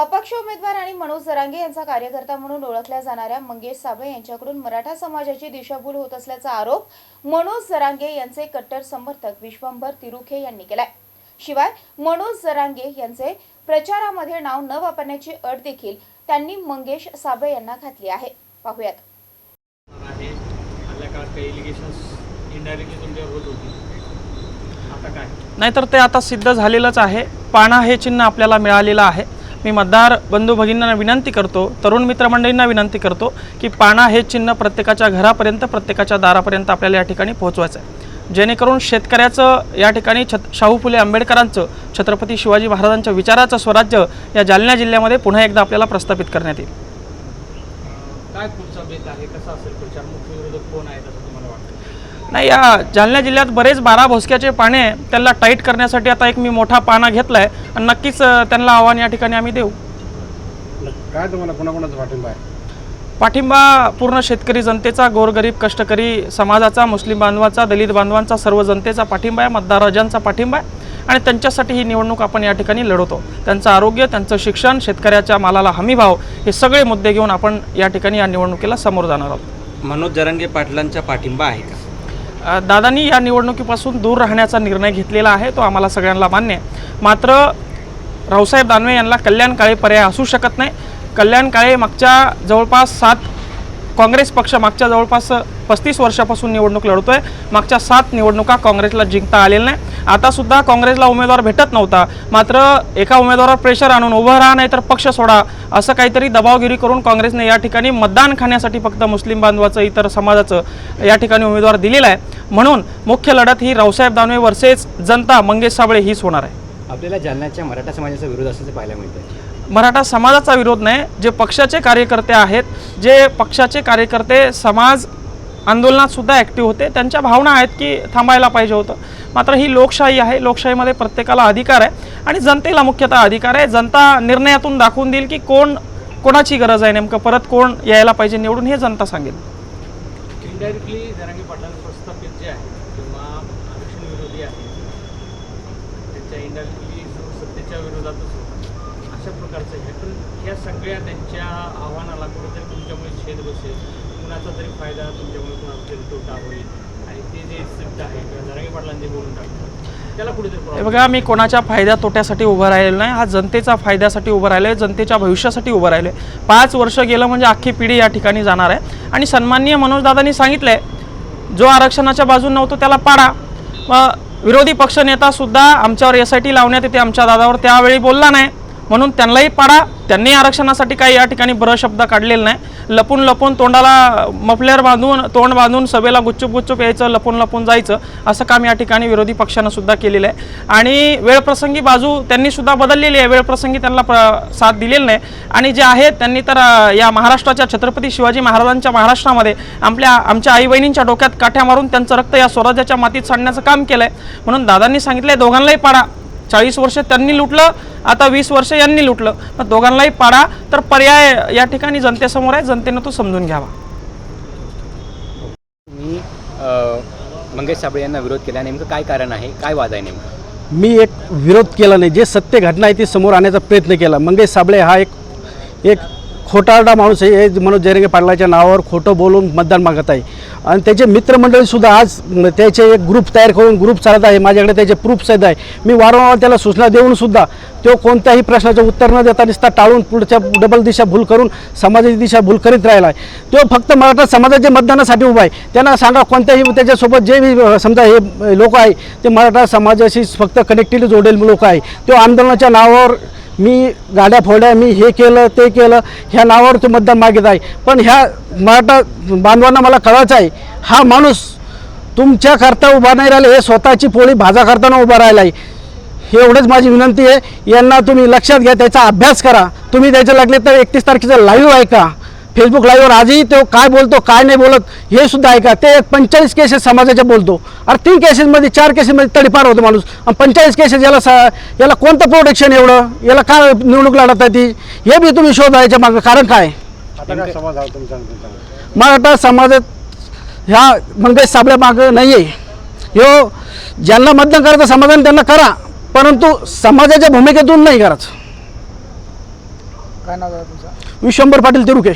अपक्ष उमेदवार आणि मनोज जरांगे यांचा कार्यकर्ता म्हणून ओळखल्या जाणाऱ्या मंगेश साबळे यांच्याकडून मराठा समाजाची दिशाभूल होत असल्याचा आरोप मनोज जरांगे यांचे कट्टर समर्थक विश्वंभर तिरुखे यांनी केलाय. शिवाय मनोज जरांगे यांचे प्रचारामध्ये नाव न वापरण्याची अट देखील त्यांनी मंगेश साबळे यांना घातली आहे. पाहुयात. नाहीतर ते आता सिद्ध झालेलंच आहे. पाना हे चिन्ह आपल्याला मिळालेलं आहे. मी मतदार बंधू भगिनींना विनंती करतो तरुण मित्रमंडळींना विनंती करतो की पाना हे चिन्ह प्रत्येकाच्या घरापर्यंत प्रत्येकाच्या दारापर्यंत आपल्याला या ठिकाणी पोहोचवायचं आहे जेणेकरून शेतकऱ्याचं या ठिकाणी छत शाहू फुले आंबेडकरांचं छत्रपती शिवाजी महाराजांच्या विचाराचं स्वराज्य या जालना जिल्ह्यामध्ये पुन्हा एकदा आपल्याला प्रस्थापित करण्यात येईल. काय पुढचा बेत आहे? कसा असेल पुढच्या मुख्य विरोधक कोण आहे असं तुम्हाला वाटतं? नाही या जालना जिल्ह्यात बरेच बारा भोसक्याचे पाने आहे. त्याला टाईट करण्यासाठी आता एक मी मोठा पाना घेतला आहे आणि नक्कीच त्यांना आव्हान या ठिकाणी आम्ही देऊ. काय तुम्हाला कोणाकोणाचा पाठिंबा आहे? पाठिंबा पूर्ण शेतकरी जनतेचा गोरगरीब कष्टकरी समाजाचा मुस्लिम बांधवाचा दलित बांधवांचा सर्व जनतेचा पाठिंबा आहे मतदार राजांचा पाठिंबा आहे. आणि त्यांच्यासाठी ही निवडणूक आपण या ठिकाणी लढवतो. त्यांचं आरोग्य त्यांचं शिक्षण शेतकऱ्याच्या मालाला हमीभाव हे सगळे मुद्दे घेऊन आपण या ठिकाणी या निवडणुकीला समोर जाणार आहोत. मनोज जरांगे पाटलांचा पाठिंबा आहे का? दादांनी या निवडणुकीपासून दूर राहण्याचा निर्णय घेतलेला आहे तो आम्हाला सगळ्यांना मान्य आहे. मात्र रावसाहेब दानवे यांना कल्याण काळे पर्याय असू शकत नाही. कल्याण काळे मागच्या जवळपास सात काँग्रेस पक्ष मागच्या जवळपास पस्तीस वर्षापासून निवडणूक लढतो आहे मागच्या सात निवडणुका काँग्रेसला जिंकता आलेल्या नाही. आतासुद्धा काँग्रेसला उमेदवार भेटत नव्हता. मात्र एका उमेदवारावर प्रेशर आणून उभं राहा नाही तर पक्ष सोडा असं काहीतरी दबावगिरी करून काँग्रेसने या ठिकाणी मतदान खाण्यासाठी फक्त मुस्लिम बांधवाचं इतर समाजाचं या ठिकाणी उमेदवार दिलेला आहे. म्हणून मुख्य लढत ही रावसाहेब दानवे वर्सेस जनता मंगेश साबळे हीच होणार आहे. आपल्याला जालन्याच्या मराठा समाजाचा विरोध असल्याचं पाहायला मिळतं मराठा समाजाचा विरोध नाही जे पक्षाचे कार्यकर्ते आहेत जे पक्षाचे कार्यकर्ते समाज आंदोलनात सुद्धा ॲक्टिव्ह होते. त्यांच्या भावना आहेत की थांबायला पाहिजे होतं. मात्र ही लोकशाही आहे. लोकशाहीमध्ये प्रत्येकाला अधिकार आहे. आणि जनतेला मुख्यतः अधिकार आहे. जनता निर्णयातून दाखवून देईल की कोण कोणाची गरज आहे नेमकं. परत कोण यायला पाहिजे निवडून हे जनता सांगेल. इनडायरेक्टली जरांगी पाटलांना प्रस्थापित जे आहे किंवा आरक्षण विरोधी आहे त्यांच्या इनडायरेक्टली सत्तेच्या अशा प्रकारचं आहे. पण ह्या सगळ्या त्यांच्या आव्हानाला कुठेतरी तुमच्यामुळे छेद बसेल. कुणाचा तरी फायदा तुमच्यामुळे कुणाचा तरी तोटा होईल. आणि ते जे सिद्ध आहे किंवा जरांगी पाटलांनी बोलून टाकतात त्याला कुठेतरी बघा मी कोणाच्या फायदा तोट्यासाठी उभं राहिलेलं नाही. हा जनतेचा फायद्यासाठी उभं राहिलं आहे जनतेच्या भविष्यासाठी उभं राहिलं आहे पाच वर्ष गेलं म्हणजे अख्खी पिढी या ठिकाणी जाणार आहे. आणि सन्माननीय मनोजदादांनी सांगितलं आहे जो आरक्षणाच्या बाजून नव्हतो त्याला पाडा. मग विरोधी पक्षनेतासुद्धा आमच्यावर एस आय टी लावण्यात येते आमच्या दादावर त्यावेळी बोलला नाही. म्हणून त्यांनाही पाडा. त्यांनी आरक्षणासाठी काही या ठिकाणी ब्र शब्द काढलेला नाही. लपून लपून तोंडाला मफलेर बांधून तोंड बांधून सभेला गुच्चूप गुच्चूप यायचं लपून लपून जायचं असं काम या ठिकाणी विरोधी पक्षानं सुद्धा केलेलं आहे. आणि वेळप्रसंगी बाजू त्यांनी सुद्धा बदललेली आहे. वेळप्रसंगी त्यांना प्र साथ दिलेली नाही. आणि जे आहेत त्यांनी तर या महाराष्ट्राच्या छत्रपती शिवाजी महाराजांच्या महाराष्ट्रामध्ये आपल्या आमच्या आई बहिणींच्या डोक्यात काठ्या मारून त्यांचं रक्त या स्वराज्याच्या मातीत सांडण्याचं काम केलं आहे म्हणून दादांनी सांगितलं आहे दोघांनाही पाडा. चाळीस वर्ष त्यांनी लुटलं आता वीस वर्ष यांनी लुटलं. मग दोघांनाही पाडा. तर पर्याय या ठिकाणी जनतेसमोर आहे. जनतेनं तो समजून घ्यावा. मी मंगेश साबळे यांना विरोध केला. नेमकं काय कारण आहे? काय वाद आहे नेमकं? मी एक विरोध केला नाही. जे सत्य घटना आहे ती समोर आणण्याचा प्रयत्न केला. मंगेश साबळे हा एक एक खोटारडा माणूस आहे हे मनोज जयरंगे पाटलाच्या नावावर खोटं बोलून मतदान मागत आहे. आणि त्याचे मित्रमंडळीसुद्धा आज त्याचे एक ग्रुप तयार करून ग्रुप चालत आहे माझ्याकडे त्याचे प्रूफ सहित आहे मी वारंवार त्याला सूचना देऊनसुद्धा तो कोणत्याही प्रश्नाचं उत्तर न देता निसता टाळून पुढच्या डबल दिशा भूल करून समाजाची दिशा भूल करीत राहिला आहे. तो फक्त मराठा समाजाच्या मतदानासाठी उभा आहे. त्यांना सांगा कोणत्याही त्याच्यासोबत जे बी, समजा हे लोक आहे ते मराठा समाजाशी फक्त कनेक्टिव्ह जोडेल लोक आहे. तो आंदोलनाच्या नावावर मी गाड्या फोड्या मी हे केलं ते केलं ह्या नावावर तो मतदान मागित आहे पण ह्या मराठा बांधवांना मला कळायचं आहे हा माणूस तुमच्याकरता उभा नाही राहिला हे स्वतःची पोळी भाजा करताना उभा राहिला आहे. हे एवढंच माझी विनंती आहे. यांना तुम्ही लक्षात घ्या त्याचा अभ्यास करा. तुम्ही त्याच्या लागले तर एकतीस तारखेचं लाईव्ह ऐका. फेसबुक लाईव्हवर आजही तो काय बोलतो काय नाही बोलत हे सुद्धा ऐका. ते पंचेचाळीस केसेस समाजाच्या बोलतो. अरे तीन केसेसमध्ये चार केसेसमध्ये तडीपार होतो माणूस. आणि पंचेचाळीस केसेस याला सा याला कोणतं प्रोटेक्शन एवढं? याला काय निवडणूक लढत आहे ती हे बी तुम्ही शोधा याच्या मागं. कारण काय? मराठा समाजात ह्या मंगेश साबळ्या मागं नाही आहे ह्यो ज्यांना मतदान करायचं समाधान त्यांना करा. परंतु समाजाच्या भूमिकेतून नाही करायचं काय नाव आहे तुमचं? विश्वंभर पाटील तिरुके.